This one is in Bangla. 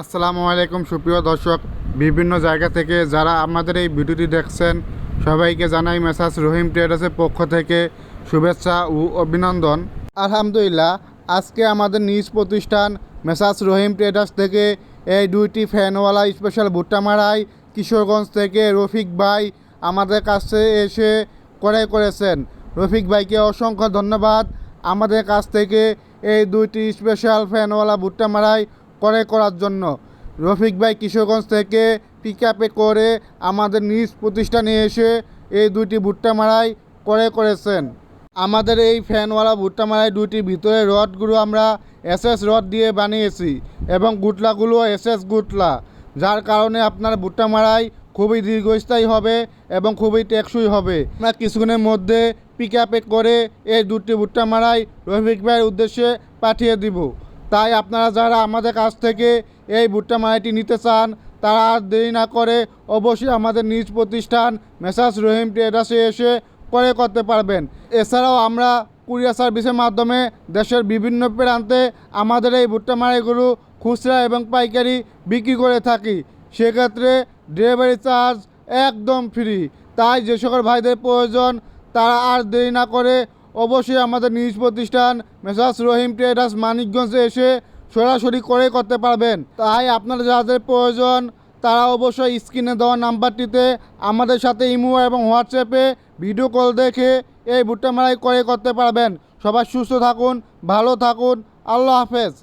আসসালামু আলাইকুম, সুপ্রিয় দর্শক। বিভিন্ন জায়গা থেকে যারা আমাদের এই ভিডিওটি দেখছেন, সবাইকে জানাই মেসাজ রহিম ট্রেডার্সের পক্ষ থেকে শুভেচ্ছা ও অভিনন্দন। আলহামদুলিল্লাহ, আজকে আমাদের নিজ প্রতিষ্ঠান মেসাজ রহিম ট্রেডার্স থেকে এই দুইটি ফ্যানওয়ালা স্পেশাল ভুট্টা মারাই কিশোরগঞ্জ থেকে রফিক ভাই আমাদের কাছে এসে ক্রয় করেছেন। রফিক ভাইকে অসংখ্য ধন্যবাদ। আমাদের কাছ থেকে এই দুইটি স্পেশাল ফ্যানওয়ালা ভুট্টা মারাই ক্রয় করার জন্য। রফিক ভাই কিশোরগঞ্জ থেকে পিক করে আমাদের নিজ প্রতিষ্ঠানে এসে এই দুইটি ভুট্টা মারাই ক্রয় করেছেন। আমাদের এই ফ্যানওয়ালা ভুট্টা মারাই দুইটি ভিতরে রডগুলো আমরা এসএস রড দিয়ে বানিয়েছি এবং গুটলাগুলো এসএস গুটলা, যার কারণে আপনার ভুট্টা মারাই খুবই দীর্ঘস্থায়ী হবে এবং খুবই টেকসই হবে। আমরা কিছুক্ষণের মধ্যে পিক করে এই দুটি ভুট্টা মারাই রফিক ভাইয়ের উদ্দেশ্যে পাঠিয়ে দিব। তাই আপনারা যারা আমাদের কাছ থেকে এই ভুট্টা মারাইটি নিতে চান, তারা আর দেরি না করে অবশ্যই আমাদের নিজ প্রতিষ্ঠান মেসাজ রহিম ট্রেডার্সে এসে করে করতে পারবেন। এছাড়াও আমরা কুরিয়ার সার্ভিসের মাধ্যমে দেশের বিভিন্ন প্রান্তে আমাদের এই ভুট্টা মারাইগুলো খুচরা এবং পাইকারি বিক্রি করে থাকি। সেক্ষেত্রে ডেলিভারি চার্জ একদম ফ্রি। তাই যে সকল ভাইদের প্রয়োজন, তারা আর দেরি না করে অবশ্যই আমাদের নিউজ প্রতিষ্ঠান মেসাজ রহিম ট্রেডার্স মানিকগঞ্জে এসে সরাসরি করে করতে পারবেন। তাই আপনারা যাদের প্রয়োজন, তারা অবশ্যই স্ক্রিনে দেওয়া নাম্বারটিতে আমাদের সাথে ইমো এবং হোয়াটসঅ্যাপে ভিডিও কল দেখে এই ভুট্টা মারাই করে করতে পারবেন। সবাই সুস্থ থাকুন, ভালো থাকুন। আল্লাহ হাফেজ।